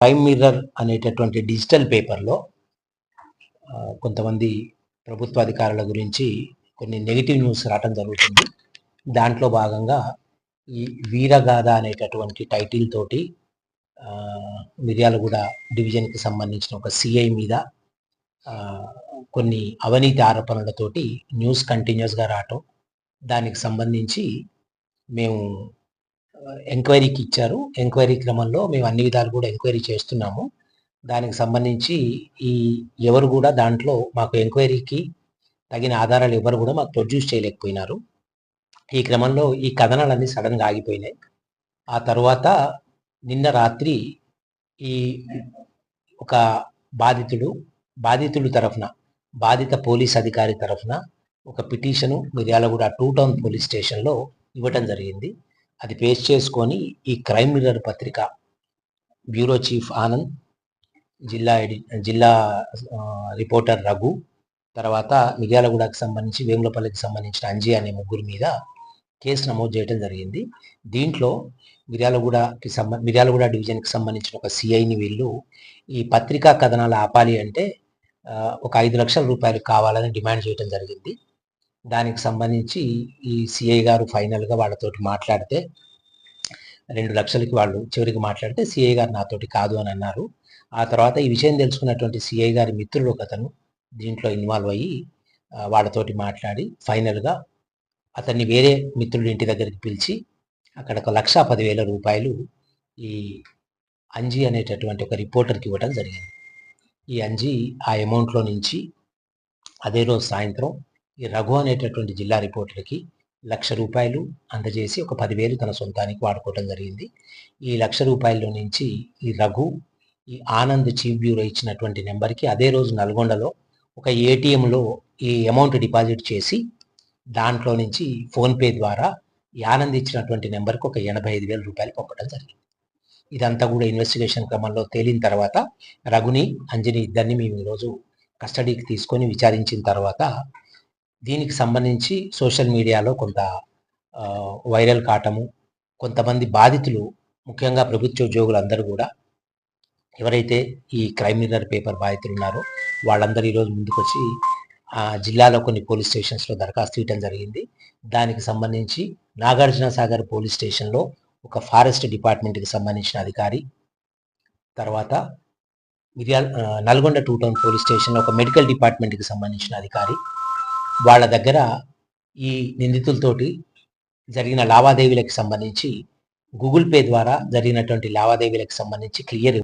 Prime mirror అనేటటువంటి digital పేపర్లో కొంతమంది ప్రభుత్వ అధికారుల గురించి కొన్ని నెగిటివ్ న్యూస్ రావటం జరుగుతుంది. దాంట్లో భాగంగా ఈ వీరగాథ అనేటటువంటి టైటిల్ తోటి మిర్యాలగూడ డివిజన్కి సంబంధించిన ఒక సిఐ మీద కొన్ని అవినీతి ఆరోపణలతోటి న్యూస్ కంటిన్యూస్గా రావటం దానికి సంబంధించి మేము ఎంక్వైరీకి ఇచ్చారు. ఎంక్వైరీ క్రమంలో మేము అన్ని విధాలు కూడా ఎంక్వైరీ చేస్తున్నాము. దానికి సంబంధించి ఈ ఎవరు కూడా దాంట్లో మాకు ఎంక్వైరీకి తగిన ఆధారాలు ఎవరు కూడా మాకు ప్రొడ్యూస్ చేయలేకపోయినారు. ఈ క్రమంలో ఈ కథనాలన్నీ సడన్గా ఆగిపోయినాయి. ఆ తర్వాత నిన్న రాత్రి ఈ ఒక బాధితుడు బాధితుడు తరఫున బాధిత పోలీస్ అధికారి తరఫున ఒక petition Miryalaguda two town police స్టేషన్లో ఇవ్వటం జరిగింది. అది పేస్ట్ చేసుకొని ఈ క్రైమ్ మిర్రర్ పత్రిక బ్యూరో చీఫ్ ఆనంద్ జిల్లా ఎడి జిల్లా రిపోర్టర్ రఘు తర్వాత మిర్యాలగూడకు సంబంధించి వేములపల్లికి సంబంధించిన అంజీ అనే ముగ్గురు మీద కేసు నమోదు చేయడం జరిగింది. దీంట్లో మిర్యాలగూడకి సంబ మిర్యాలగూడ డివిజన్కి సంబంధించిన ఒక సిఐని వీళ్ళు ఈ పత్రికా కథనాలు ఆపాలి అంటే ఒక ఐదు లక్షల రూపాయలు కావాలని డిమాండ్ చేయడం జరిగింది. దానికి సంబంధించి ఈ సిఐ గారు ఫైనల్గా వాళ్ళతోటి మాట్లాడితే రెండు లక్షలకి వాళ్ళు చివరికి మాట్లాడితే సిఐ గారు నాతోటి కాదు అని అన్నారు. ఆ తర్వాత ఈ విషయం తెలుసుకున్నటువంటి సిఐ గారి మిత్రుడు ఒకతను దీంట్లో ఇన్వాల్వ్ అయ్యి వాళ్ళతోటి మాట్లాడి ఫైనల్గా అతన్ని వేరే మిత్రుడి ఇంటి దగ్గరికి పిలిచి అక్కడ ఒక లక్ష పదివేల రూపాయలు ఈ అంజీ అనేటటువంటి ఒక రిపోర్టర్కి ఇవ్వడం జరిగింది. ఈ అంజీ ఆ అమౌంట్లో నుంచి అదే రోజు సాయంత్రం ఈ రఘు అనేటటువంటి జిల్లా రిపోర్టర్కి లక్ష రూపాయలు అందజేసి ఒక పదివేలు తన సొంతానికి వాడుకోవడం జరిగింది. ఈ లక్ష రూపాయల నుంచి ఈ రఘు ఈ ఆనంద్ చీఫ్ బ్యూరో ఇచ్చినటువంటి నెంబర్కి అదే రోజు నల్గొండలో ఒక ఏటీఎంలో ఈ అమౌంట్ డిపాజిట్ చేసి దాంట్లో నుంచి ఫోన్పే ద్వారా ఈ ఆనంద్ ఇచ్చినటువంటి నెంబర్కి ఒక ఎనభై ఐదు వేల రూపాయలు పంపడం జరిగింది. ఇదంతా కూడా ఇన్వెస్టిగేషన్ క్రమంలో తేలిన తర్వాత రఘుని అంజని ఇద్దరిని మేము ఈరోజు కస్టడీకి తీసుకొని విచారించిన తర్వాత దీనికి సంబంధించి సోషల్ మీడియాలో కొంత వైరల్ కావటము కొంతమంది బాధితులు ముఖ్యంగా ప్రభుత్వ ఉద్యోగులు అందరూ కూడా ఎవరైతే ఈ క్రైమ్ మిర్రర్ పేపర్ బాధితులు ఉన్నారో వాళ్ళందరూ ఈరోజు ముందుకొచ్చి ఆ జిల్లాలో కొన్ని పోలీస్ స్టేషన్స్లో దరఖాస్తు ఇవ్వడం జరిగింది. దానికి సంబంధించి నాగార్జున సాగర్ పోలీస్ స్టేషన్లో ఒక ఫారెస్ట్ డిపార్ట్మెంట్కి సంబంధించిన అధికారి తర్వాత Miryala Nalgonda two town police స్టేషన్లో ఒక మెడికల్ డిపార్ట్మెంట్కి సంబంధించిన అధికారి వాళ్ళ దగ్గర ఈ నిందితులతోటి జరిగిన లావాదేవీలకు సంబంధించి గూగుల్ పే ద్వారా జరిగినటువంటి లావాదేవీలకు సంబంధించి క్లియర్